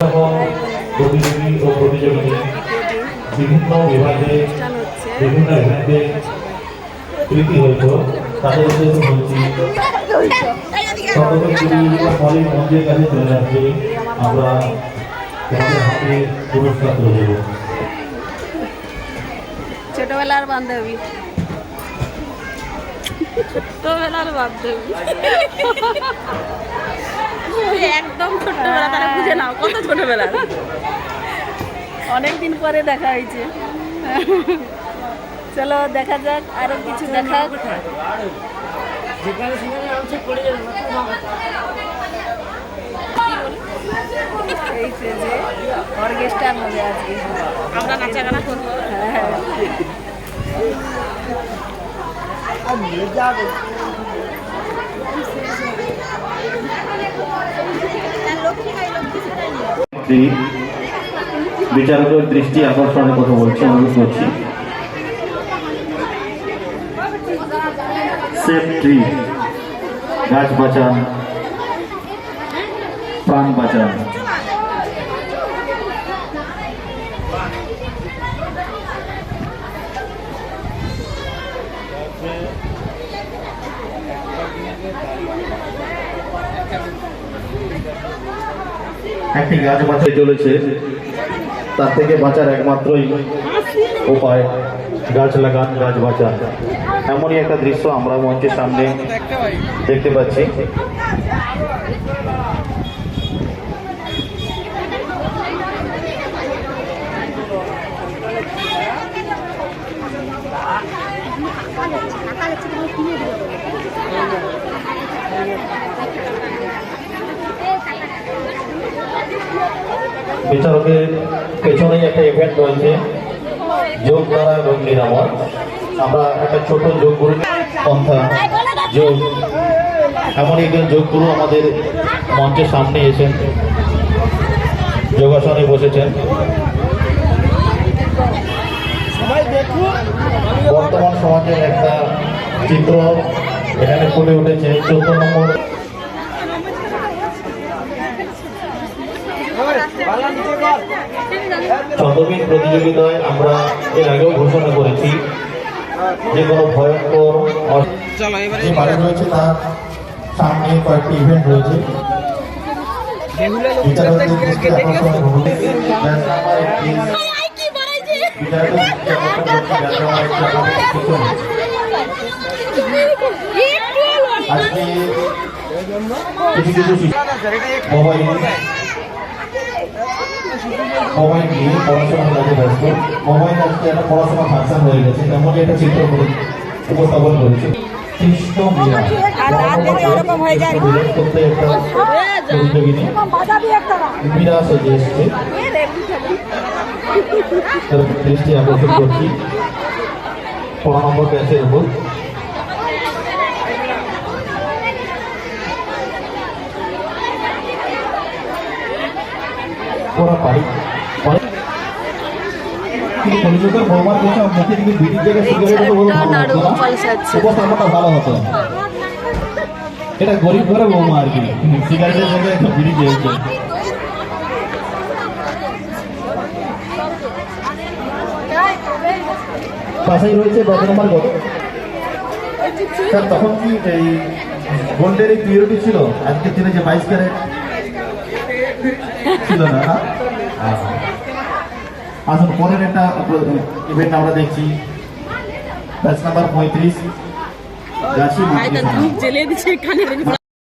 প্রতিযোগী ও প্রতিযোগিনী বিভিন্ন বিভাগে বিভিন্ন ইভেন্টে কৃতি হইত তাদের উদ্দেশ্যে বলছি পরে মঞ্চের কাছে চলে আসবে আমরা তোমাদের হাতে পুরস্কার তুলে দেবো ছোটবেলার বান্ধবী। ছোট্টবেলার বান্ধবী। একদম ছোট্টবেলা তারা বুঝে নাও কত ছোটবেলার অনেকদিন পরে দেখা হয়েছে। চলো দেখা যাক আরও কিছু দেখা এই যে অর্কেস্ট্রার হবে আজকে। আমরা নাচা গানা করব। হ্যাঁ। শ্রী বিচারকের দৃষ্টি আকর্ষণের কথা বলছি অনুরোধ করছি সেফ ট্রি গাছ বাঁচান প্রাণ বাঁচান। একটি গাছ বাঁচাতে চলেছে তার থেকে বাঁচার একমাত্রই উপায় গাছ লাগান, গাছ বাঁচান। এমনই একটা দৃশ্য আমরা মঞ্চের সামনে দেখতে পাচ্ছি। বিচারকের পেছনেই একটা ইভেন্ট রয়েছে। যোগ দ্বারা রোগ নিরাময় আমরা একটা ছোট যোগ গুরু পন্থা যোগ। এমন একজন যোগ গুরু আমাদের মঞ্চের সামনে এসেছেন। যোগাসনে বসেছেন। বর্তমান সমাজের একটা চিত্র এখানে ফুটে উঠেছে। চোদ্দ নম্বর চন্দ্রবিন প্রতিযোগিতায় আমরা এর আগেও ঘোষণা করেছি যে কোনো ভয়ঙ্কর যে বাড়ি রয়েছে তার সামনে কয়েকটি ইভেন্ট রয়েছে। বিচারকদের দৃষ্টি আকর্ষণ। আজকে কিছু কিছু মোবাইল মোবাইল নিয়ে পড়াশোনার কাজে ব্যস্ত। মোবাইল আজকে একটা পড়াশোনা ফাংশন হয়ে গেছে। তেমনই একটা চিত্র উপস্থাপন করেছে। কৃষ্ণ মীরা মীরা সেজে এসছে। দৃষ্টি আকর্ষণ করছি। পনেরো নম্বর ব্যাচের উপর। ওরা পারি। বৌমার মুখে যদি বিড়ির জায়গায় সিগারেট হতো উপস্থাপনটা ভালো হতো। এটা গরিব ঘরে বৌমা আর কি। সিগারেটের জায়গায় একটা বিড়ি দিয়েছে পাশেই রয়েছে দশ নম্বর গত স্যার তখন কি এই গোল্ডের এই পিরিয়ডি ছিল? আজকের দিনে যে বাইশ ক্যারেট ছিল না? আচ্ছা। আসুন পরের একটা ইভেন্ট আমরা দেখছি ব্যাচ নাম্বার পঁয়ত্রিশ ধূপ দিচ্ছে